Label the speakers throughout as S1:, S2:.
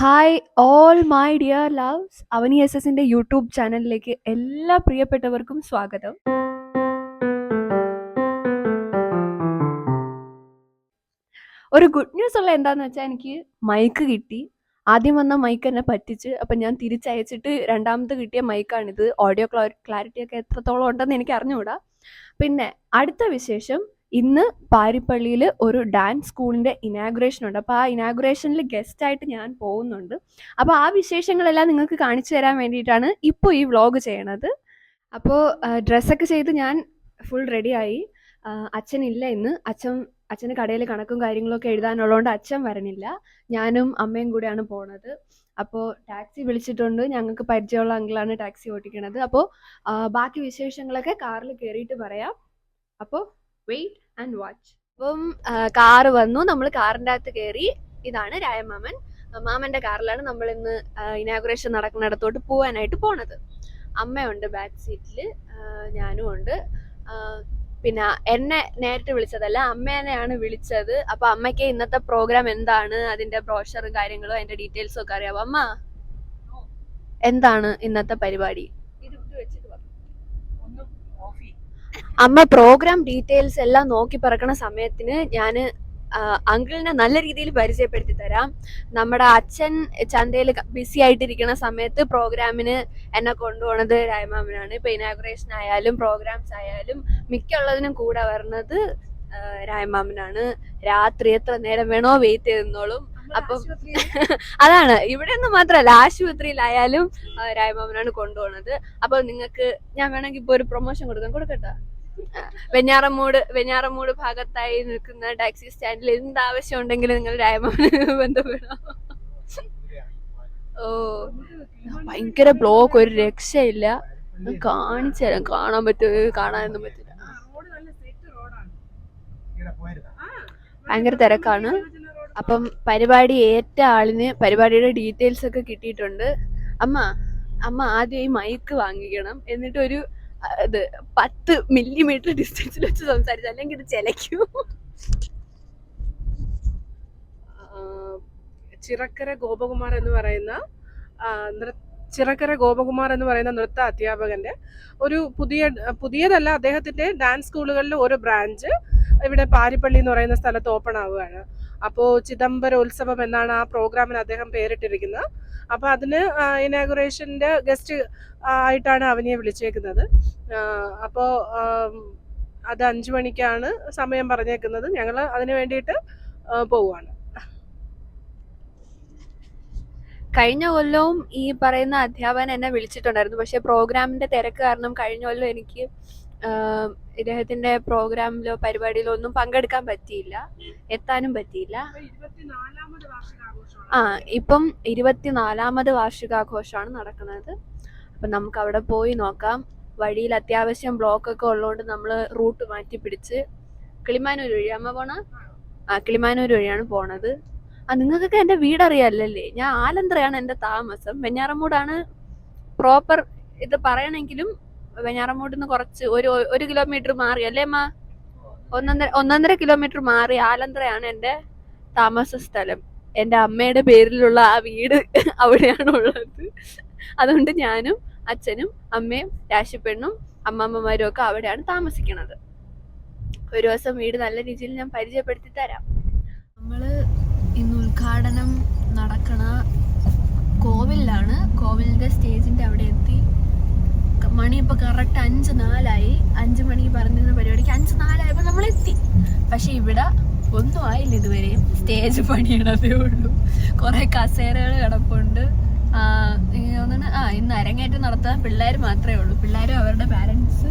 S1: Hi all my dear loves Avani S എസിന്റെ YouTube ചാനലിലേക്ക് എല്ലാ പ്രിയപ്പെട്ടവർക്കും സ്വാഗതം. ഒരു ഗുഡ് ന്യൂസ് ഉള്ള എന്താന്ന് വെച്ചാൽ എനിക്ക് മൈക്ക് കിട്ടി. ആദ്യം വന്ന മൈക്ക് എന്നെ പറ്റിച്ച് അപ്പം ഞാൻ തിരിച്ചയച്ചിട്ട് രണ്ടാമത് കിട്ടിയ മൈക്കാണിത് ഓഡിയോ ക്ലാരിറ്റി ഒക്കെ എത്രത്തോളം ഉണ്ടെന്ന് എനിക്ക് അറിഞ്ഞുകൂടാ. പിന്നെ അടുത്ത വിശേഷം ഇന്ന് പാരിപ്പള്ളിയിൽ ഒരു ഡാൻസ് സ്കൂളിന്റെ ഇനാഗുറേഷൻ ഉണ്ട്. അപ്പോൾ ആ ഇനാഗുറേഷനിൽ ഗസ്റ്റ് ആയിട്ട് ഞാൻ പോകുന്നുണ്ട്. അപ്പോൾ ആ വിശേഷങ്ങളെല്ലാം നിങ്ങൾക്ക് കാണിച്ചു തരാൻ വേണ്ടിയിട്ടാണ് ഇപ്പോൾ ഈ വ്ളോഗ് ചെയ്യണത്. അപ്പോൾ ഡ്രസ്സൊക്കെ ചെയ്ത് ഞാൻ ഫുൾ റെഡിയായി അച്ഛനില്ല ഇന്ന്. അച്ഛൻ അച്ഛന് കടയിൽ കണക്കും കാര്യങ്ങളൊക്കെ എഴുതാനുള്ളതുകൊണ്ട് അച്ഛൻ വരണില്ല. ഞാനും അമ്മയും കൂടെയാണ് പോണത്. അപ്പോൾ ടാക്സി വിളിച്ചിട്ടുണ്ട്. ഞങ്ങൾക്ക് പരിചയമുള്ള അങ്കിളാണ് ടാക്സി ഓടിക്കണത് അപ്പോൾ ബാക്കി വിശേഷങ്ങളൊക്കെ കാറിൽ കയറിയിട്ട് പറയാം. അപ്പോൾ വെയിറ്റ് ആൻഡ് വാച്ച് അപ്പം കാറ് വന്നു. നമ്മൾ കാറിന്റെ അകത്ത് കയറി ഇതാണ് രായമാമൻ. മാമന്റെ കാറിലാണ് നമ്മൾ ഇന്ന് ഇനാഗുറേഷൻ നടക്കുന്നിടത്തോട്ട് പോകാനായിട്ട് പോണത്. അമ്മയുണ്ട് ബാക്ക് സീറ്റിൽ ഞാനും ഉണ്ട്. പിന്നെ എന്നെ നേരിട്ട് വിളിച്ചതല്ല അമ്മേനെയാണ് വിളിച്ചത്. അപ്പൊ അമ്മയ്ക്ക് ഇന്നത്തെ പ്രോഗ്രാം എന്താണ്? അതിന്റെ ബ്രോഷറും കാര്യങ്ങളും അതിന്റെ ഡീറ്റെയിൽസും ഒക്കെ അറിയാവോ അമ്മ? എന്താണ് ഇന്നത്തെ പരിപാടി ഇത് ഇത് വെച്ചിട്ട് പറ. അമ്മ പ്രോഗ്രാം ഡീറ്റെയിൽസ് എല്ലാം നോക്കി പറക്കണ സമയത്തിന് ഞാൻ അങ്കിളിനെ നല്ല രീതിയിൽ പരിചയപ്പെടുത്തി തരാം. നമ്മുടെ അച്ഛൻ ചന്തയിൽ ബിസി ആയിട്ടിരിക്കുന്ന സമയത്ത് പ്രോഗ്രാമിന് എന്നെ കൊണ്ടുപോണത് രായമാമനാണ്. ഇപ്പൊ ഇനാഗുറേഷൻ ആയാലും പ്രോഗ്രാംസ് ആയാലും മിക്കുള്ളതിനും കൂടെ വരുന്നത് രായമാമനാണ്. രാത്രി എത്ര നേരം വേണോ വെയിറ്റ് ചെയ്തോളും. അപ്പം അതാണ്. ഇവിടെ ഒന്നും മാത്രമല്ല ആശുപത്രിയിലായാലും ആ, രായമാമനാണ് കൊണ്ടുപോണത്. അപ്പൊ നിങ്ങൾക്ക് ഞാൻ വേണമെങ്കിൽ ഇപ്പൊ ഒരു പ്രൊമോഷൻ കൊടുക്കാൻ കൊടുക്കട്ടെ? വെഞ്ഞാറമ്മൂട് വെഞ്ഞാറമ്മൂട് വെഞ്ഞാറമൂട് ഭാഗത്തായി നിൽക്കുന്ന ടാക്സി സ്റ്റാൻഡിൽ എന്ത് ആവശ്യം ഉണ്ടെങ്കിലും നിങ്ങൾ രായമാമന് ബന്ധപ്പെടാം ഓ ഭയങ്കര ബ്ലോക്ക് ഒരു രക്ഷയില്ല. കാണിച്ചു തരാം. കാണാൻ പറ്റും കാണാനൊന്നും പറ്റില്ല. ഭയങ്കര തിരക്കാണ്. അപ്പം പരിപാടി ഏറ്റ ആളിന് പരിപാടിയുടെ ഡീറ്റെയിൽസ് ഒക്കെ കിട്ടിയിട്ടുണ്ട്. അമ്മ അമ്മ ആദ്യം ഈ മൈക്ക് വാങ്ങിക്കണം. എന്നിട്ട് ഒരു ഇത് പത്ത് മില്ലിമീറ്റർ ഡിസ്റ്റൻസിൽ വെച്ച് സംസാരിച്ചു അല്ലെങ്കിൽ ഇത്
S2: ചെലക്കൂ ചിറക്കര ഗോപകുമാർ എന്ന് പറയുന്ന ചിറക്കര ഗോപകുമാർ എന്ന് പറയുന്ന നൃത്ത അധ്യാപകന്റെ ഒരു പുതിയ പുതിയതല്ല അദ്ദേഹത്തിന്റെ ഡാൻസ് സ്കൂളുകളിൽ ഒരു ബ്രാഞ്ച് ഇവിടെ പാരിപ്പള്ളി എന്ന് പറയുന്ന സ്ഥലത്ത് ഓപ്പൺ ആവുകയാണ്. അപ്പോൾ ചിദംബരോത്സവം എന്നാണ് ആ പ്രോഗ്രാമിന് അദ്ദേഹം പേരിട്ടിരിക്കുന്നത്. അപ്പോൾ അതിന് ഇനാഗുറേഷന്റെ ഗസ്റ്റ് ആയിട്ടാണ് അവനിയെ വിളിച്ചേക്കുന്നത്. അപ്പോൾ അത് അഞ്ചു മണിക്കാണ് സമയം പറഞ്ഞേക്കുന്നത്. ഞങ്ങൾ അതിനു വേണ്ടിയിട്ട് പോവുകയാണ്.
S1: കഴിഞ്ഞ കൊല്ലവും ഈ പറയുന്ന അധ്യാപകൻ എന്നെ വിളിച്ചിട്ടുണ്ടായിരുന്നു. പക്ഷെ പ്രോഗ്രാമിന്റെ തിരക്ക് കാരണം കഴിഞ്ഞ കൊല്ലം എനിക്ക് ഇദ്ദേഹത്തിന്റെ പ്രോഗ്രാമിലോ പരിപാടിയിലോ ഒന്നും പങ്കെടുക്കാൻ പറ്റിയില്ല. എത്താനും പറ്റിയില്ല. ആ ഇപ്പം ഇരുപത്തിനാലാമത് വാർഷികാഘോഷമാണ് നടക്കുന്നത്. അപ്പം നമുക്ക് അവിടെ പോയി നോക്കാം. വഴിയിൽ അത്യാവശ്യം ബ്ലോക്ക് ഒക്കെ ഉള്ളതുകൊണ്ട് നമ്മൾ റൂട്ട് മാറ്റി പിടിച്ച് കിളിമാനൂർ വഴി. അമ്മ പോണ? ആ കിളിമാനൂർ വഴിയാണ് പോണത്. ആ നിങ്ങൾക്കൊക്കെ വീട് അറിയാലല്ലേ ഞാൻ ആലന്ത്രയാണ് എന്റെ താമസം. വെഞ്ഞാറമൂടാണ് പ്രോപ്പർ ഇത് പറയണമെങ്കിലും വെഞ്ഞാറമൂട് നിന്ന് കുറച്ച് ഒരു ഒരു കിലോമീറ്റർ മാറി. അല്ലേ അമ്മ? ഒന്നൊന്നര ഒന്നൊന്നര കിലോമീറ്റർ മാറി ആലന്ത്രയാണ് എന്റെ താമസ സ്ഥലം. എന്റെ അമ്മയുടെ പേരിലുള്ള ആ വീട് അവിടെയാണ് ഉള്ളത്. അതുകൊണ്ട് ഞാനും അച്ഛനും അമ്മയും രാശിപ്പെണ്ണും അമ്മമ്മമാരും ഒക്കെ അവിടെയാണ് താമസിക്കുന്നത് ഒരു ദിവസം വീട് നല്ല രീതിയിൽ ഞാൻ പരിചയപ്പെടുത്തി തരാം. നമ്മൾ ഇന്ന് ഉദ്ഘാടനം നടക്കണ കോവിലാണ്. കോവിലിന്റെ സ്റ്റേജിന്റെ അവിടെ എത്തി. മണി ഇപ്പൊ കറക്റ്റ് അഞ്ച് നാലായി. അഞ്ച് മണി പറഞ്ഞിരുന്ന പരിപാടിക്ക് അഞ്ച് നാലായപ്പോ നമ്മൾ എത്തി പക്ഷെ ഇവിടെ ഒന്നും ആയില്ല ഇതുവരെയും സ്റ്റേജ് പണിയണതേ ഉള്ളൂ. കുറെ കസേരകൾ കിടപ്പുണ്ട്. ആ, ഇന്ന് അരങ്ങേറ്റം നടത്താൻ പിള്ളേർ മാത്രമേ ഉള്ളൂ. പിള്ളേരും അവരുടെ പാരൻസ്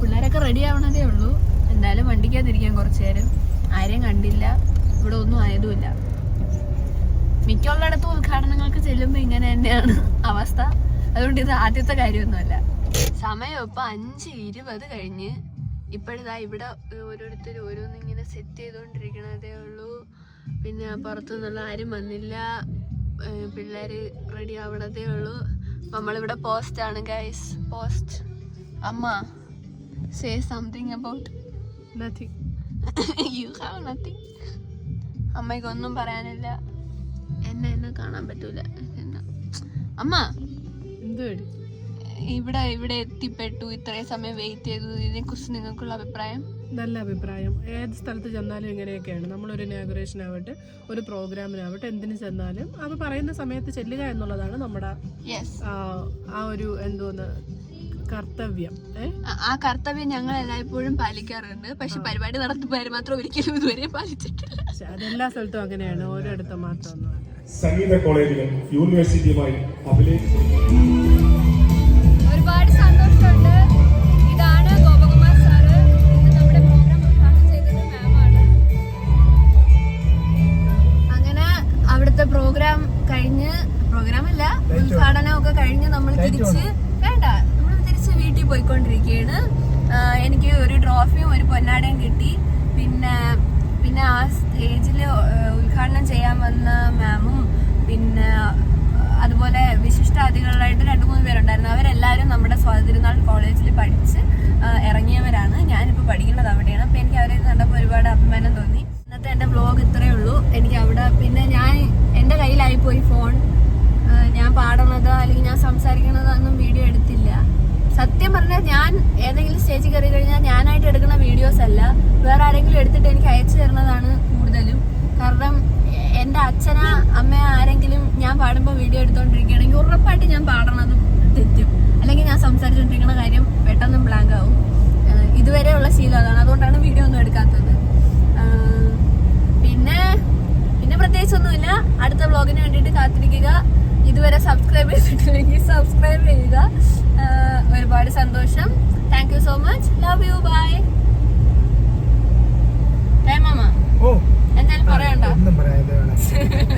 S1: പിള്ളേരൊക്കെ റെഡി ആവണതേ ഉള്ളൂ. എന്തായാലും വണ്ടിക്കകത്തിരിക്കാൻ കുറച്ച് നേരം. ആരെയും കണ്ടില്ല. ഇവിടെ ഒന്നും ആയതുമില്ല. മിക്കുള്ളിടത്തും ഉദ്ഘാടനങ്ങൾക്ക് ചെല്ലുമ്പോൾ ഇങ്ങനെ തന്നെയാണ് അവസ്ഥ. അതുകൊണ്ട് ഇത് ആദ്യത്തെ കാര്യമൊന്നുമല്ല. സമയം ഇപ്പൊ അഞ്ച് ഇരുപത് കഴിഞ്ഞ്. ഇപ്പോഴിതാ ഇവിടെ ഓരോരുത്തർ ഓരോന്നിങ്ങനെ സെറ്റ് ചെയ്തുകൊണ്ടിരിക്കണതേ ഉള്ളൂ. പിന്നെ പുറത്തുനിന്നുള്ള ആരും വന്നില്ല. പിള്ളേർ റെഡി ആവണതേ ഉള്ളൂ. നമ്മളിവിടെ പോസ്റ്റ് ആണ് ഗൈസ് പോസ്റ്റ് അമ്മ say something about nothing you have nothing അമ്മയ്ക്കൊന്നും പറയാനില്ല. എന്നെ എന്നെ കാണാൻ പറ്റൂല. എന്നാ. അമ്മ ഇവിടെ ഇവിടെ എത്തിപ്പെട്ടു. ഇത്രയും സമയം വെയിറ്റ് ചെയ്തു. ഇതിനെ കുറിച്ച് നിങ്ങൾക്കുള്ള അഭിപ്രായം?
S2: നല്ല അഭിപ്രായം. ഏത് സ്ഥലത്ത് ചെന്നാലും ഇങ്ങനെയൊക്കെയാണ്. നമ്മളൊരു ഇനാഗുറേഷൻ ആവട്ടെ ഒരു പ്രോഗ്രാമിനാവട്ടെ എന്തിനു ചെന്നാലും അത് പറയുന്ന സമയത്ത് ചെല്ലുക എന്നുള്ളതാണ് നമ്മുടെ ആ, ഒരു എന്തോന്ന് കർത്തവ്യം.
S1: ആ കർത്തവ്യം ഞങ്ങൾ എല്ലായ്പ്പോഴും പാലിക്കാറുണ്ട്. പക്ഷെ പരിപാടി നടത്തുമ്പോൾ മാത്രം ഒരിക്കലും ഇതുവരെ പാലിച്ചിട്ടില്ല.
S2: അതെല്ലാ സ്ഥലത്തും അങ്ങനെയാണ്. ഓരോയിടത്ത് മാത്രമൊന്നും
S3: സംഗീത കോളേജിലും യൂണിവേഴ്സിറ്റിയുമായി അഭിലേഖിച്ചു
S1: ഒരുപാട് സന്തോഷമുണ്ട്. ഇതാണ് ഗോപകുമാർ സാറ് നമ്മുടെ പ്രോഗ്രാം ഉദ്ഘാടനം ചെയ്തത് മാമാണ് അങ്ങനെ അവിടുത്തെ പ്രോഗ്രാം കഴിഞ്ഞ് പ്രോഗ്രാം അല്ല ഉദ്ഘാടനം ഒക്കെ കഴിഞ്ഞ് നമ്മൾ തിരിച്ച് വേണ്ട നമ്മൾ തിരിച്ച് വീട്ടിൽ പോയിക്കൊണ്ടിരിക്കുകയാണ്. എനിക്ക് ഒരു ട്രോഫിയും ഒരു പൊന്നാടയും കിട്ടി. പിന്നെ പിന്നെ ആ സ്റ്റേജിൽ ഉദ്ഘാടനം ചെയ്യാൻ വന്ന മാമും പിന്നെ അതുപോലെ വിശിഷ്ടാതിഥികളായിട്ട് രണ്ട് മൂന്ന് പേരുണ്ടായിരുന്നു. അവരെല്ലാവരും നമ്മുടെ സ്വാതന്ത്ര്യനാൾ കോളേജിൽ പഠിച്ച് ഇറങ്ങിയവരാണ്. ഞാനിപ്പോൾ പഠിക്കുന്നത് അവിടെയാണ്. അപ്പോൾ എനിക്ക് അവരെ കണ്ടപ്പോൾ ഒരുപാട് അഭിമാനം തോന്നി. ഇന്നത്തെ എന്റെ വ്ലോഗ് ഇത്രയേ ഉള്ളൂ. എനിക്ക് അവിടെ പിന്നെ ഞാൻ എന്റെ കയ്യിലായി പോയി ഫോൺ ഞാൻ പാടുന്നതോ അല്ലെങ്കിൽ ഞാൻ സംസാരിക്കുന്നതോ ഒന്നും വീഡിയോ എടുത്തില്ല. സത്യം പറഞ്ഞാൽ ഞാൻ ഏതെങ്കിലും സ്റ്റേജിൽ കയറി കഴിഞ്ഞാൽ ഞാനായിട്ട് എടുക്കുന്ന വീഡിയോസ് അല്ല. വേറെ ആരെങ്കിലും എടുത്തിട്ട് എനിക്ക് അയച്ചു തരുന്നതാണ് കൂടുതലും. കാരണം എന്റെ അച്ഛനാ അമ്മ ആരെങ്കിലും ഞാൻ പാടുമ്പോൾ വീഡിയോ എടുത്തോണ്ടിരിക്കുകയാണെങ്കിൽ ഉറപ്പായിട്ട് ഞാൻ പാടണത് തെറ്റും. അല്ലെങ്കിൽ ഞാൻ സംസാരിച്ചുകൊണ്ടിരിക്കുന്ന കാര്യം പെട്ടെന്ന് ബ്ലാങ്ക് ആവും. ഇതുവരെയുള്ള ശീലം അതാണ്. അതുകൊണ്ടാണ് വീഡിയോ ഒന്നും എടുക്കാത്തത്. പിന്നെ പിന്നെ പ്രത്യേകിച്ചൊന്നുമില്ല. അടുത്ത വ്ളോഗിന് വേണ്ടിയിട്ട് കാത്തിരിക്കുക. ഇതുവരെ സബ്സ്ക്രൈബ് ചെയ്തിട്ടില്ലെങ്കിൽ സബ്സ്ക്രൈബ് ചെയ്യുക. ഒരുപാട് സന്തോഷം. Thank you so much love you bye എന്തായാലും പറയണ്ട